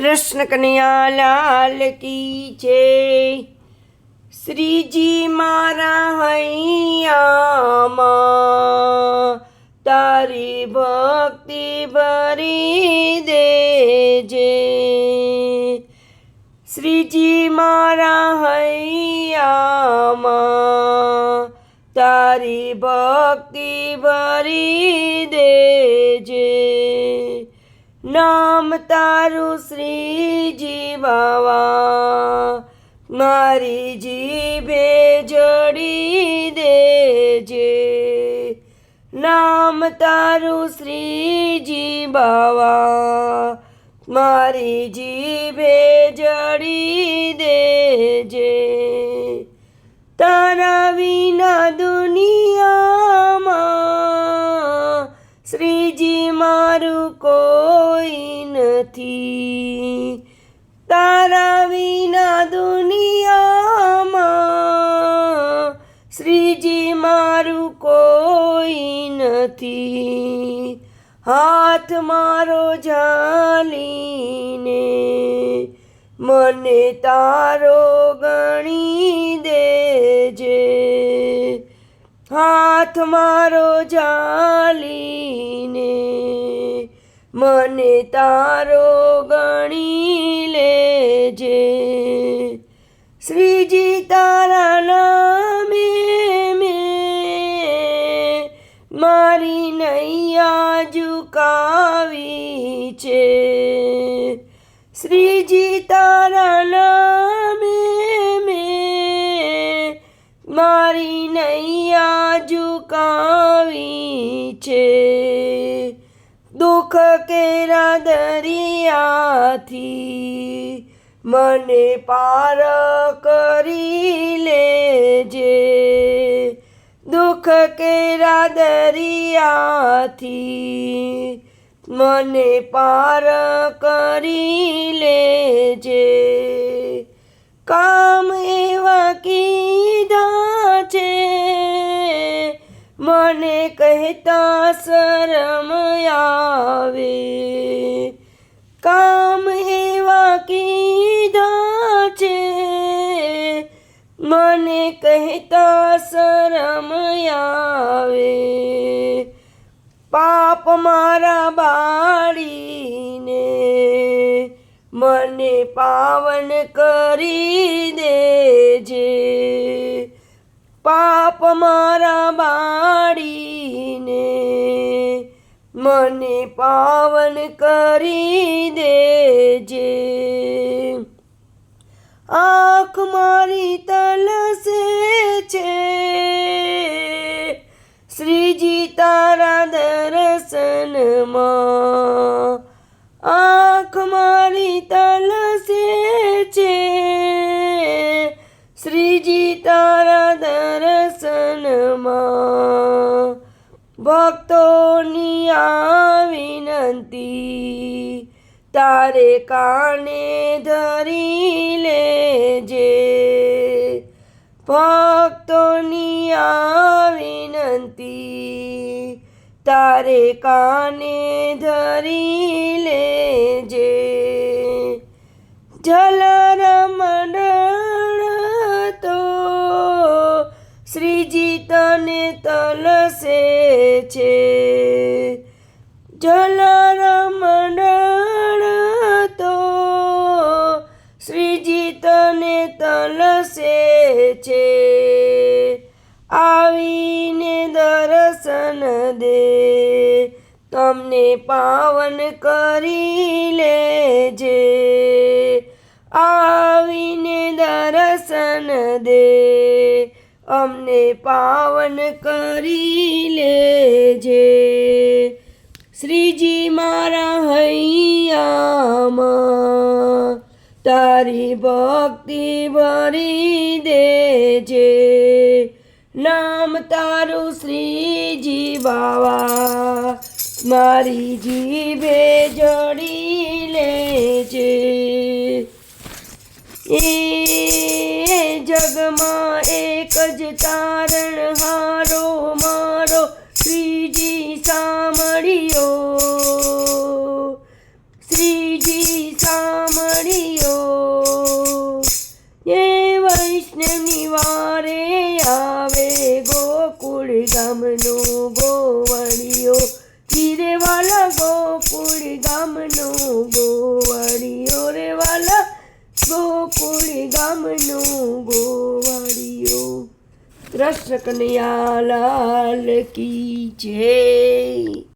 કૃષ્ણ કનૈયા લાલ કી છે શ્રીજી મારા હૈયામાં તારી ભક્તિ ભરી દેજે. શ્રીજી મારા હૈયામાં તારી ભક્તિ ભરી દેજે. નામ તારું શ્રી જીવાવા મારી જીભે જડી દેજે. નામ તારું શ્રી જીવાવા મારી જીભે જડી દેજે. તારા વિના નથી. તારા વિના દુનિયામાં શ્રીજી મારું કોઈ નથી. હાથ મારો ઝાલીને મને તારો ગણી દેજે. હાથ મારો ઝાલીને મને તારો ગણી લેજે. શ્રીજી તારા નામે મેં મારી નૈયા ઝુકાવી છે. શ્રીજી તારા નામે મેં મારી નૈયા ઝુકાવી છે. કેરા દરિયાથી મને પાર કરી લેજે દુઃખ કેરા દરિયાથી મને પાર કરી લેજે કામ એવા કીધા મને કહેતા શરમ આવે. કામ એવા કીધા છે. મને કહેતા શરમ આવે. પાપ મારા બાળીને મને પાવન કરી દેજે પાપ મારા બાળીને મને પાવન કરી દેજે. આંખ મારી તલસે છે. શ્રીજી તારા દર્શનમાં આંખ મારી તલસે ભક્તોની આ વિનંતી, તારે કાને ધરી લેજે? ભક્તોની આ વિનંતી, તારે કાને ધરી લેજે? જલર છે. જલર તો શ્રીજી તને તલસે છે. આવીને દર્શન દે. તમને પાવન કરી લેજે. આવીને દર્શન દે. અમને પાવન કરી લેજે. શ્રીજી મારા હૈયામાં તારી ભક્તિ ભરી દેજે. નામ તારું શ્રીજી બાવા, મારી જીભે જડી લેજે. એ જગમાં એક જ તારણ હારો મારો શ્રીજી સામળિયો શ્રીજી સામળિયો એ વૈષ્ણવની વારે આવે ગોકુળ ગામનો ગોવળિયો. ધીરેવાલા ગોકુળ ગામનો ગોવળિયો રેવાલા ગોકુળ ગામનો ગોવાળીઓ કૃષ્ણ કનૈયા લાલ કી જય.